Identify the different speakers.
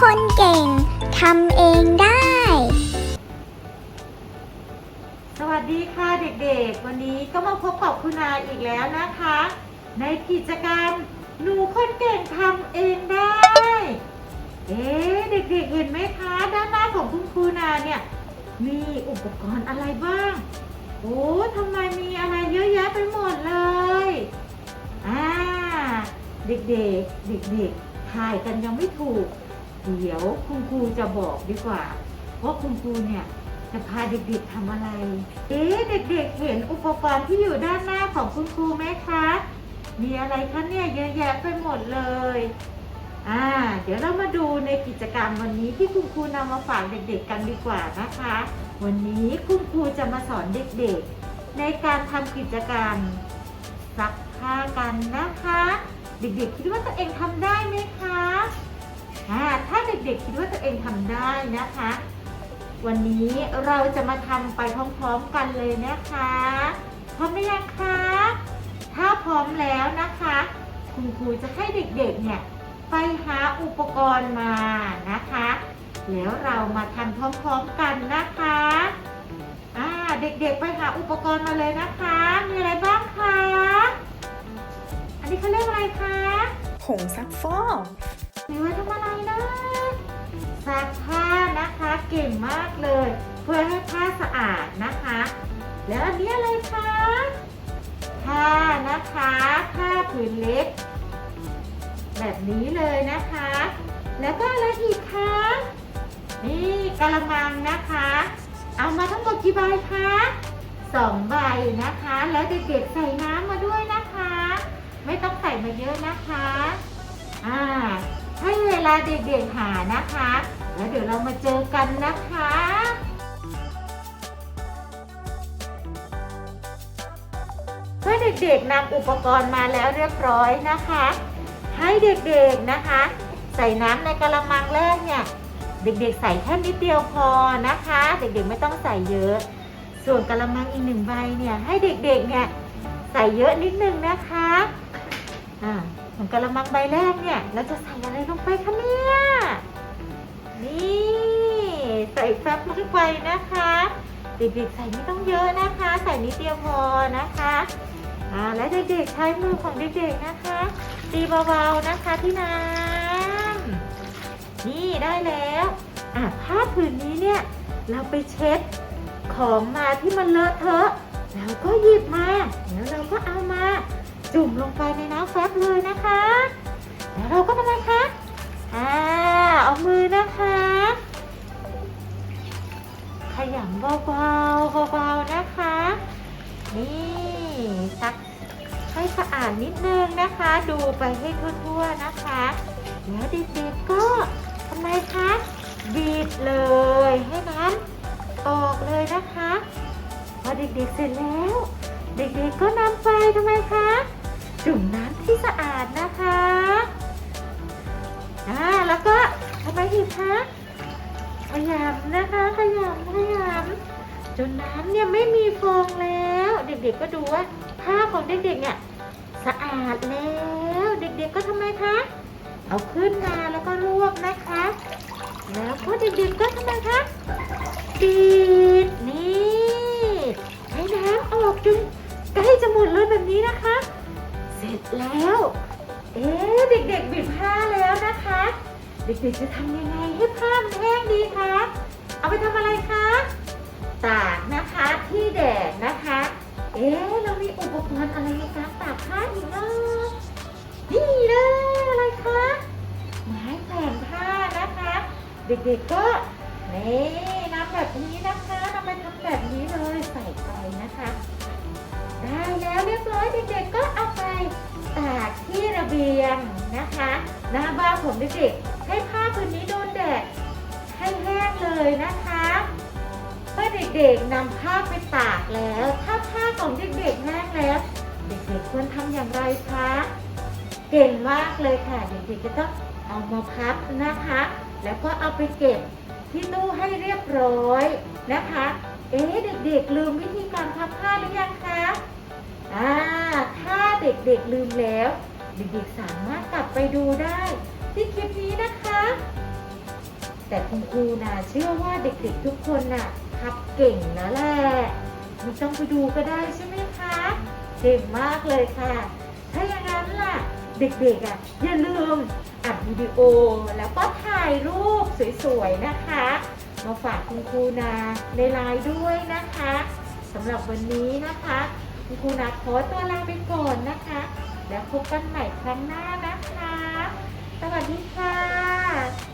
Speaker 1: คนเก่งทำเองได้
Speaker 2: สวัสดีค่ะเด็กๆ วันนี้ก็มาพบกับคุณอาอีกแล้วนะคะ ในกิจกรรมหนูคนเก่งทำเองได้ เอ๊เด็กๆเห็นไหมคะ ด้านหน้าของคุณครูนาเนี่ย มีอุปกรณ์อะไรบ้าง โอ้ทำไมมีอะไรเยอะแยะไปหมดเลยอ่าเด็กๆเด็กๆถ่ายกันยังไม่ถูก เดี๋ยวคุณครูจะบอกดีกว่าว่าคุณครูเนี่ยจะพาเด็กๆทำอะไร เอ๊ะเด็กๆเห็นอุปกรณ์ที่อยู่ด้านหน้าของคุณครูไหมคะ มีอะไรคะเนี่ยเยอะแยะไปหมดเลย อ่า เดี๋ยวเรามาดูในกิจกรรมวันนี้ที่คุณครูนำมาฝากเด็กๆกันดีกว่านะคะ วันนี้คุณครูจะมาสอนเด็กๆ ในการทำกิจกรรมซักผ้ากันนะคะ เด็กๆคิดว่าตัวเองทำได้ไหมคะ ถ้าเด็กๆคิดว่าตัวเองทำได้นะคะ วันนี้เราจะมาทำไปพร้อมๆกันเลยนะคะพร้อมหรือยังคะถ้าพร้อมแล้วนะคะ คุณครูจะให้เด็กๆเนี่ยไปหาอุปกรณ์มานะคะ แล้วเรามาทำพร้อมๆกันนะคะอ่าเด็กๆไปหาอุปกรณ์มาเลยนะคะ มีอะไรบ้างคะ อันนี้เขาเรียกอะไรคะ
Speaker 3: ผงซักฟอก
Speaker 2: มีไว้ทำอะไรนะ ซักผ้านะคะเก่งมากเลย เพื่อให้ผ้าสะอาดนะคะ แล้วอันนี้อะไรคะผ้านะคะผ้าผืนเล็ก แบบนี้เลยนะคะ แล้วก็อะไรอีกคะนี่กะละมังนะคะ เอามาทั้งหมดกี่ใบคะสองใบนะคะ แล้วเด็กๆใส่น้ำมาด้วยนะคะ ไม่ต้องใส่มาเยอะนะคะ อ่า ลาเด็กๆหานะคะ แล้วเดี๋ยวเรามาเจอกันนะคะเมื่อเด็กๆนำอุปกรณ์มาแล้วเรียบร้อยนะคะ ให้เด็กๆนะคะ ใส่น้ำในกระมังแรกเนี่ยเด็กๆ ใส่แค่นิดเดียวพอนะคะ เด็กๆไม่ต้องใส่เยอะ ส่วนกระมังอีกหนึ่งใบเนี่ยให้เด็กๆเนี่ยใส่เยอะนิดนึงนะคะอ่า ของกระมังใบแรกเนี่ย เราจะใส่อะไรลงไปคะเนี่ย นี่ใส่แฟบลงไปนะคะเด็กๆใส่ไม่ต้องเยอะนะคะ ใส่นิดเดียวพอนะคะอ่าและเด็กๆใช้มือของเด็กๆนะคะตีเบาๆนะคะที่น้ำนี่ได้แล้วอะผ้าผืนนี้เนี่ยเราไปเช็ดของมาที่มันเลอะเทอะแล้วก็หยิบมาแล้วเราก็เอามา จุ่มลงไปในน้ำแฟบเลยนะคะแล้วเราก็ทำไมคะอ่าเอามือนะคะ ขยำเบาๆเบาๆนะคะ นี่ซักให้สะอาดนิดนึงนะคะ ดูไปให้ทั่วๆนะคะ แล้วเด็กๆก็ทำไมคะบีบเลยให้น้ำออกเลยนะคะพอเด็กๆเสร็จแล้ว เด็กๆก็นำไปทำไมคะ จุ่มน้ำที่สะอาดนะคะอ่าแล้วก็ทำไมอีกคะขยำนะคะขยำขยำจนน้ำเนี่ยไม่มีฟองแล้ว เด็กๆก็ดูว่าผ้าของเด็กๆเนี่ยสะอาดแล้วเด็กๆก็ทำไมคะเอาขึ้นมาแล้วก็รวบนะคะ แล้วก็เด็กๆก็ทำไมคะปิดนี่ให้น้ำออกจน เด็กๆบิดผ้าแล้วนะคะ เด็กๆจะทำยังไงให้ผ้ามันแห้งดีคะ เอาไปทำอะไรคะ ตากนะคะที่แดดนะคะ เอ๊ะเรามีอุปกรณ์อะไรในการตากผ้าอีกเนาะนี่เลยอะไรคะไม้แขวนผ้านะคะ เด็กๆก็นี่นำแบบนี้นะคะนำไปทำแบบนี้เลยใส่ไปนะคะ ได้แล้วเรียบร้อยเด็กๆก็เอาไปตากที่ระเบียง นะคะหน้าบ้านของเด็กๆให้ผ้าผืนนี้โดนแดดให้แห้งเลยนะคะเมื่อเด็กๆนำผ้าไปตากแล้ว ถ้าผ้าของเด็กๆแห้งแล้วเด็กๆควรทำอย่างไรคะเก่งมากเลยค่ะ เด็กๆจะต้องเอามาพับนะคะ แล้วก็เอาไปเก็บที่ตู้ให้เรียบร้อยนะคะ เอ๊ะเด็กๆลืมวิธีการพับผ้าหรือยังคะอ่าถ้าเด็กๆลืมแล้ว เด็กๆสามารถกลับไปดูได้ที่คลิปนี้นะคะ แต่คุณครูนะเชื่อว่าเด็กๆทุกคนน่ะพับเก่งนะแหละไม่ต้องไปดูก็ได้ใช่ไหมคะเก่งมากเลยค่ะ ถ้าอย่างนั้นล่ะ เด็กๆอะอย่าลืมอัดวิดีโอแล้วก็ถ่ายรูปสวยๆนะคะ มาฝากคุณครูนาในไลน์ด้วยนะคะสำหรับวันนี้นะคะ คุณครูนาขอตัวลาไปก่อนนะคะ แล้วพบกันใหม่ครั้งหน้านะคะ สวัสดีค่ะ